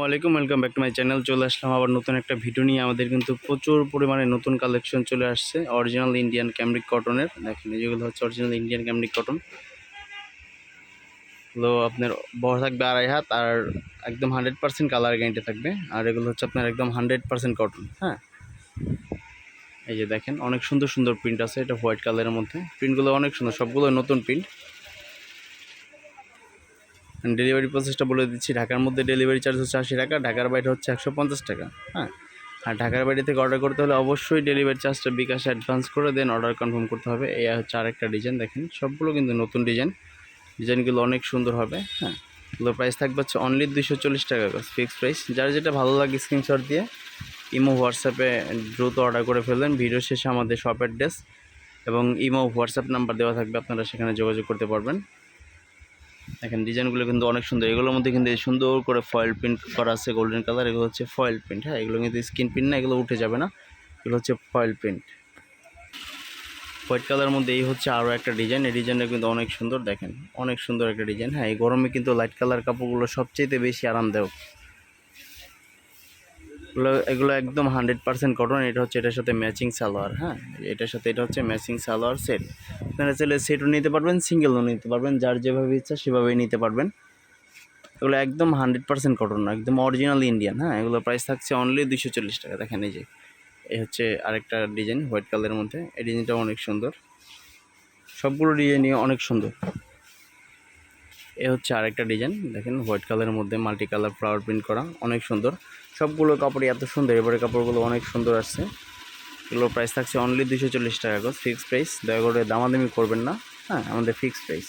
ওয়ালাইকুম welcome back to my channel চলে আসলাম আবার নতুন একটা ভিডিও নিয়ে। আমাদের কিন্তু প্রচুর পরিমাণে নতুন কালেকশন চলে আসছে। অরিজিনাল ইন্ডিয়ান ক্যামরিক কটনের দেখেন যেগুলো হচ্ছে অরিজিনাল ইন্ডিয়ান ক্যামরিক কটন এগুলো আপনার বড় থাকবে আড়াই হাত আর একদম হান্ড্রেড পার্সেন্ট কালার গ্যারেন্টি থাকবে। আর এগুলো হচ্ছে আপনার একদম হান্ড্রেড পার্সেন্ট কটন হ্যাঁ? এই যে দেখেন, অনেক সুন্দর সুন্দর প্রিন্ট আছে। এটা হোয়াইট কালারের মধ্যে। প্রিন্টগুলো অনেক সুন্দর সবগুলো নতুন প্রিন্ট ডেলিভারি প্রসেসটা বলে দিচ্ছি। ঢাকার মধ্যে ডেলিভারি চার্জ হচ্ছে আশি টাকা, ঢাকার বাইরে হচ্ছে একশো পঞ্চাশ টাকা হ্যাঁ? আর ঢাকার বাইরে থেকে অর্ডার করতে হলে অবশ্যই ডেলিভারি চার্জটা বিকাশে অ্যাডভান্স করে দেন অর্ডার কনফার্ম করতে হবে। এই হচ্ছে আরেকটা ডিজাইন দেখেন সবগুলো কিন্তু নতুন ডিজাইন ডিজাইনগুলো অনেক সুন্দর হবে হ্যাঁ? এগুলোর প্রাইস থাকবে হচ্ছে অনলি দুশো চল্লিশ টাকা ফিক্সড প্রাইস যার যেটা ভালো লাগে স্ক্রিনশট দিয়ে, ইমো হোয়াটসঅ্যাপে দ্রুত অর্ডার করে ফেলবেন। ভিডিও শেষে আমাদের শপ অ্যাড্রেস এবং ইমো হোয়াটসঅ্যাপ নাম্বার দেওয়া থাকবে, আপনারা সেখানে যোগাযোগ করতে পারবেন। দেখেন ডিজাইনগুলো কিন্তু অনেক সুন্দর। এগুলোর মধ্যে কিন্তু সুন্দর করে ফয়েল প্রিন্ট করা আছে গোল্ডেন কালার এগুলো হচ্ছে ফয়েল প্রিন্ট হ্যাঁ? এগুলো কিন্তু স্কিন প্রিন্ট না, এগুলো উঠে যাবে না। এগুলো হচ্ছে ফয়েল প্রিন্ট হোয়াইট কালারের মধ্যে এই হচ্ছে আরও একটা ডিজাইন এই ডিজাইনটা কিন্তু অনেক সুন্দর, দেখেন। অনেক সুন্দর একটা ডিজাইন হ্যাঁ? এই গরমে কিন্তু লাইট কালার কাপড়গুলো সবচেয়ে বেশি আরামদায়ক। এগুলো এগুলো একদম হান্ড্রেড পার্সেন্ট কটন এটা হচ্ছে এটার সাথে ম্যাচিং সালোয়ার হ্যাঁ? এটার সাথে এটা হচ্ছে ম্যাচিং সালোয়ার সেট আপনারা চাইলে সেটও নিতে পারবেন সিঙ্গেলও নিতে পারবেন, যার যেভাবে ইচ্ছা সেভাবেই নিতে পারবেন। এগুলো একদম হান্ড্রেড পার্সেন্ট কটন একদম অরিজিনাল ইন্ডিয়ান হ্যাঁ? এগুলো প্রাইস থাকছে অনলি দুশো চল্লিশ টাকা। দেখেন এই যে এই হচ্ছে আরেকটা ডিজাইন হোয়াইট কালারের মধ্যে। এই ডিজাইনটা অনেক সুন্দর। সবগুলো ডিজাইনই অনেক সুন্দর। এ হচ্ছে আরেকটা ডিজাইন দেখেন হোয়াইট কালারের মধ্যে মাল্টি কালার ফ্লাওয়ার প্রিন্ট করা, অনেক সুন্দর। সবগুলো কাপড়ই এত সুন্দর, এবারে কাপড়গুলো অনেক সুন্দর আসছে। এগুলোর প্রাইস থাকছে অনলি দুশো চল্লিশ টাকা করে ফিক্সড প্রাইস দয়া করে দামাদামি করবেন না হ্যাঁ আমাদের ফিক্সড প্রাইস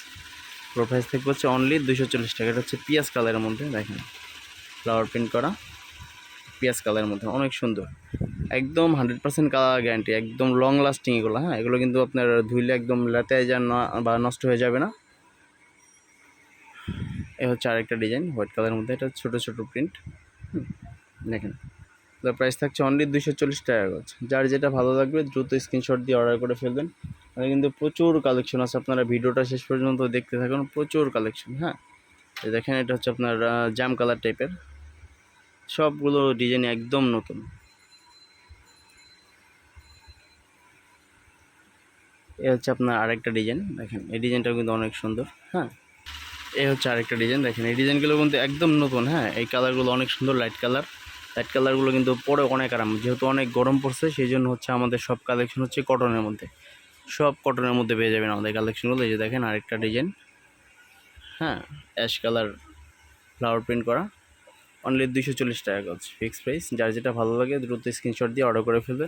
এগুলোর প্রাইস থাকবে হচ্ছে অনলি দুশো চল্লিশ টাকা, এটা হচ্ছে পিঁয়াজ কালারের মধ্যে, দেখেন। ফ্লাওয়ার প্রিন্ট করা, পিঁয়াজ কালারের মধ্যে, অনেক সুন্দর। একদম হান্ড্রেড পার্সেন্ট কালার গ্যারান্টি একদম লং লাস্টিং এগুলো হ্যাঁ এগুলো কিন্তু আপনার ধুইলে একদম লেতায় যান না বা নষ্ট হয়ে যাবে না। এ হচ্ছে আরেকটা ডিজাইন, হোয়াইট কালারের মধ্যে। এটা ছোটো ছোটো প্রিন্ট দেখেন। এটার প্রাইস থাকছে অনলি দুশো চল্লিশ টাকা করে। যার যেটা ভালো লাগবে, দ্রুত স্ক্রিনশট দিয়ে অর্ডার করে ফেলবেন। আর কিন্তু প্রচুর কালেকশন আছে। আপনারা ভিডিওটা শেষ পর্যন্ত দেখতে থাকুন। প্রচুর কালেকশন হ্যাঁ? দেখেন, এটা হচ্ছে আপনার জাম কালার টাইপের সবগুলো ডিজাইন একদম নতুন। এ হচ্ছে আপনার আরেকটা ডিজাইন। দেখেন, এই ডিজাইনটাও কিন্তু অনেক সুন্দর হ্যাঁ? এই হচ্ছে আরেকটা ডিজাইন দেখেন, এই ডিজাইনগুলো কিন্তু একদম নতুন হ্যাঁ? এই কালারগুলো অনেক সুন্দর লাইট কালার লাইট কালারগুলো কিন্তু পরে অনেক আরাম, যেহেতু অনেক গরম পড়ছে, সেই জন্য হচ্ছে আমাদের সব কালেকশন হচ্ছে কটনের মধ্যে। সব কটনের মধ্যে পেয়ে যাবেন আমাদের কালেকশনগুলো এই যে দেখেন আরেকটা ডিজাইন হ্যাঁ? অ্যাশ কালার ফ্লাওয়ার প্রিন্ট করা। অনলি দুশো চল্লিশ টাকা গজ ফিক্স প্রাইস যার যেটা ভালো লাগে, দ্রুত স্ক্রিনশট দিয়ে অর্ডার করে ফেলবে।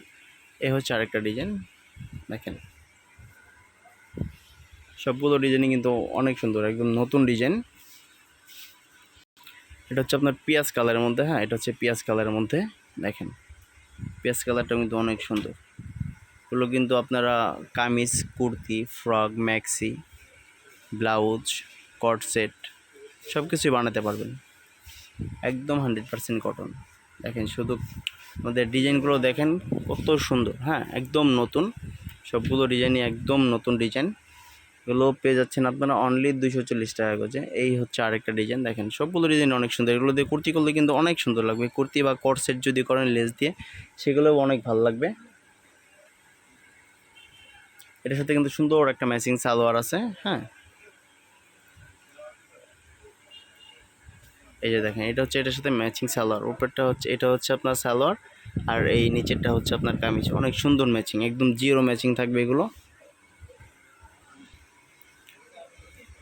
এ হচ্ছে আরেকটা ডিজাইন দেখেন। সবগুলো ডিজাইনই কিন্তু অনেক সুন্দর, একদম নতুন ডিজাইন এটা হচ্ছে আপনার পিঁয়াজ কালারের মধ্যে হ্যাঁ এটা হচ্ছে পিঁয়াজ কালারের মধ্যে, দেখেন। পিঁয়াজ কালারটা কিন্তু অনেক সুন্দর। এগুলো কিন্তু আপনারা kameez, kurti, frock, maxi, blouse, cot set সব কিছুই বানাতে পারবেন। একদম হান্ড্রেড পারসেন্ট কটন। দেখেন, শুধু আমাদের ডিজাইনগুলো দেখেন কত সুন্দর হ্যাঁ একদম নতুন। সবগুলো ডিজাইনই একদম নতুন ডিজাইন। এগুলো পেয়ে যাচ্ছেন আপনারা অনলি দুশো চল্লিশ টাকা করে এই হচ্ছে আরেকটা ডিজাইন দেখেন সবগুলো ডিজাইন অনেক সুন্দর। এগুলো দিয়ে কুর্তি করলে কিন্তু অনেক সুন্দর লাগবে। কুর্তি বা কট সেট যদি করেন লেস দিয়ে, সেগুলোও অনেক ভালো লাগবে। এটার সাথে কিন্তু সুন্দর একটা ম্যাচিং সালোয়ার আছে হ্যাঁ। এই যে দেখেন, এটা হচ্ছে এটার সাথে ম্যাচিং সালোয়ার। উপরটা হচ্ছে, এটা হচ্ছে আপনার সালোয়ার, আর এই নিচেরটা হচ্ছে আপনার কামিজ। অনেক সুন্দর ম্যাচিং একদম জিরো ম্যাচিং থাকবে এগুলো।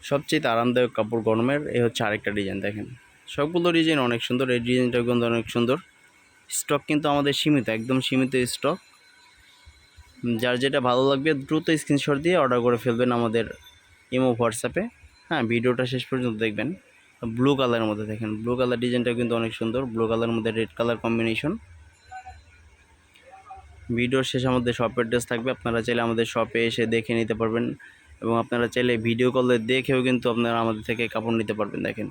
সবচেয়ে আরামদায়ক কাপড় গরমের, এই হচ্ছে আরেকটা ডিজাইন দেখেন। সবগুলো ডিজাইন অনেক সুন্দর, এই ডিজাইনটা কিন্তু অনেক সুন্দর। স্টক কিন্তু আমাদের সীমিত, একদম সীমিত স্টক যার যেটা ভালো লাগবে, দ্রুত স্ক্রিনশট দিয়ে অর্ডার করে ফেলবেন আমাদের ইমো হোয়াটসঅ্যাপে হ্যাঁ ভিডিওটা শেষ পর্যন্ত দেখবেন। ব্লু কালারের মধ্যে দেখেন ব্লু কালার ডিজাইনটা কিন্তু অনেক সুন্দর। ব্লু কালারের মধ্যে রেড কালার কম্বিনেশন ভিডিওর শেষে আমাদের শপ অ্যাড্রেস থাকবে, আপনারা চাইলে আমাদের শপে এসে দেখে নিতে পারবেন। এবং আপনারা চাইলে ভিডিও কলে দেখেও কিন্তু আপনারা আমাদের থেকে কাপড় নিতে পারবেন, দেখেন।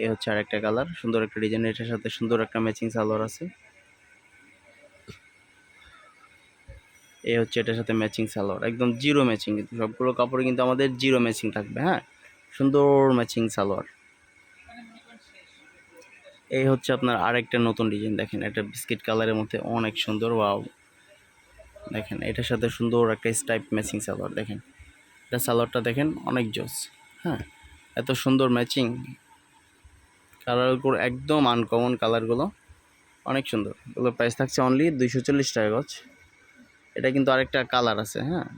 এই হচ্ছে আরেকটা কালার সুন্দর একটা ডিজাইন এটার সাথে সুন্দর একটা ম্যাচিং সালোয়ার আছে। এই হচ্ছে এটার সাথে ম্যাচিং সালোয়ার, একদম জিরো ম্যাচিং কিন্তু সবগুলো কাপড়ে কিন্তু আমাদের জিরো ম্যাচিং থাকবে হ্যাঁ? সুন্দর ম্যাচিং সালোয়ার। এই হচ্ছে আপনার আরেকটা নতুন ডিজাইন দেখেন, একটা বিস্কিট কালারের মধ্যে অনেক সুন্দর ওয়াও দেখেন, এটার সাথে সুন্দর একটা স্টাইপ ম্যাচিং সালোয়ার, দেখেন। এটা সালোয়ারটা দেখেন, অনেক জোস। হ্যাঁ এত সুন্দর ম্যাচিং কালারগুলো একদম আনকমন কালারগুলো অনেক সুন্দর। এগুলো প্রাইস থাকছে অনলি দুইশো চল্লিশ টাকা গজ। এটা কিন্তু আরেকটা কালার আছে হ্যাঁ।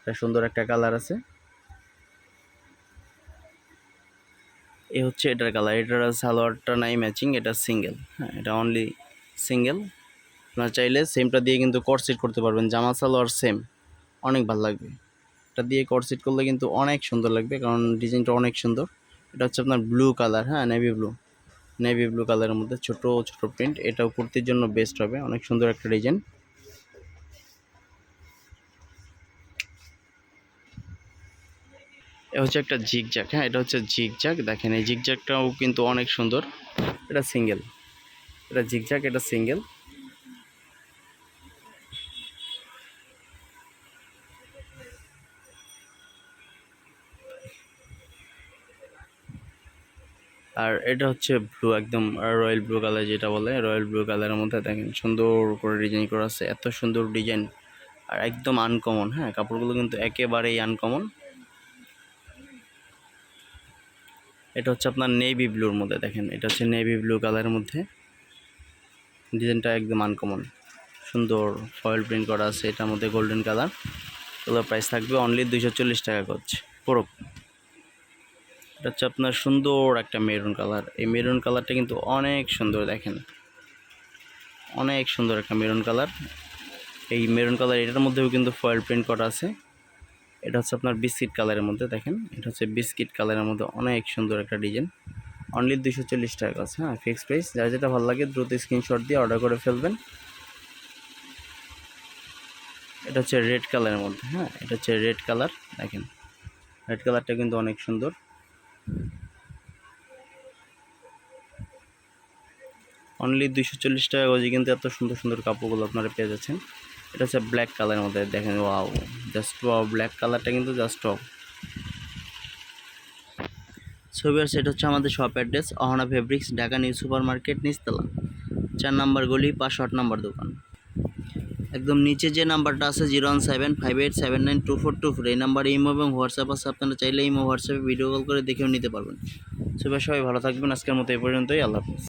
এটা সুন্দর একটা কালার আছে। এ হচ্ছে এটার কালার এটার সালোয়ারটা নাই ম্যাচিং এটা সিঙ্গেল হ্যাঁ এটা অনলি সিঙ্গেল আপনারা চাইলে সেমটা দিয়ে কিন্তু কটসিট করতে পারবেন। জামা সালোয়ার সেম অনেক ভালো লাগবে। এটা দিয়ে কটসিট করলে কিন্তু অনেক সুন্দর লাগবে, কারণ ডিজাইনটা অনেক সুন্দর। এটা হচ্ছে আপনার ব্লু কালার হ্যাঁ নেভি ব্লু নেভি ব্লু কালারের মধ্যে ছোট ছোট প্রিন্ট এটাও কুর্তির জন্য বেস্ট হবে, অনেক সুন্দর একটা ডিজাইন এ হচ্ছে একটা জিগজ্যাক হ্যাঁ এটা হচ্ছে জিগজ্যাক দেখেন, এই জিগজ্যাকটাও কিন্তু অনেক সুন্দর। এটা সিঙ্গেল এটা জিগজ্যাক এটা সিঙ্গেল আর এটা হচ্ছে ব্লু একদম রয়্যাল ব্লু কালার যেটা বলে রয়্যাল ব্লু কালারের মধ্যে দেখেন সুন্দর করে ডিজাইন করা আছে, এত সুন্দর ডিজাইন আর একদম আনকমন হ্যাঁ কাপড়গুলো কিন্তু একেবারেই আনকমন এটা হচ্ছে আপনার নেভি ব্লুর মধ্যে দেখেন, এটা হচ্ছে নেভি ব্লু কালারের মধ্যে। ডিজাইনটা একদম আনকমন সুন্দর ফয়েল প্রিন্ট করা আছে, এটার মধ্যে গোল্ডেন কালার এগুলোর প্রাইস থাকবে অনলি দুইশো চল্লিশ টাকা করছে পুরো। এটা হচ্ছে আপনার সুন্দর একটা মেরুন কালার এই মেরুন কালারটা কিন্তু অনেক সুন্দর দেখেন। অনেক সুন্দর একটা মেরুন কালার এই মেরুন কালার এটার মধ্যেও কিন্তু ফয়েল প্রিন্ট করা আছে। এটা হচ্ছে আপনার বিস্কিট কালারের মধ্যে দেখেন। এটা হচ্ছে বিস্কিট কালারের মধ্যে অনেক সুন্দর একটা ডিজাইন অনলি দুশো চল্লিশ টাকা আছে হ্যাঁ ফিক্সড প্রাইস যার যেটা ভালো লাগে দ্রুত স্ক্রিনশট দিয়ে অর্ডার করে ফেলবেন। এটা হচ্ছে রেড কালারের মধ্যে হ্যাঁ এটা হচ্ছে রেড কালার দেখেন। রেড কালারটা কিন্তু অনেক সুন্দর। অনলি দুইশো চল্লিশ টাকা গজি কিন্তু এত সুন্দর সুন্দর কাপড়গুলো আপনারা পেয়ে যাচ্ছেন। এটা হচ্ছে ব্ল্যাক কালারের মধ্যে, দেখেন ওয়াও জাস্ট ওয়াও ব্ল্যাক কালারটা কিন্তু জাস্ট ওয়াও ছবি আর সেটা হচ্ছে আমাদের shop address Ahona fabrics Dhaka new super market নিচতলা। চার নাম্বার গলি পাঁচশো আট নাম্বার দোকান। একদম নিচে যে নাম্বারটা আছে zero one seven five eight seven nine two four two four এই নাম্বারে ইমো এবং হোয়াটসঅ্যাপ আছে, আপনারা চাইলে ইমো, হোয়াটসঅ্যাপে ভিডিও কল করে দেখেও নিতে পারবেন। সবাই সবাই ভালো থাকবেন, আজকের মতো এই পর্যন্তই, আল্লাহ হাফিজ।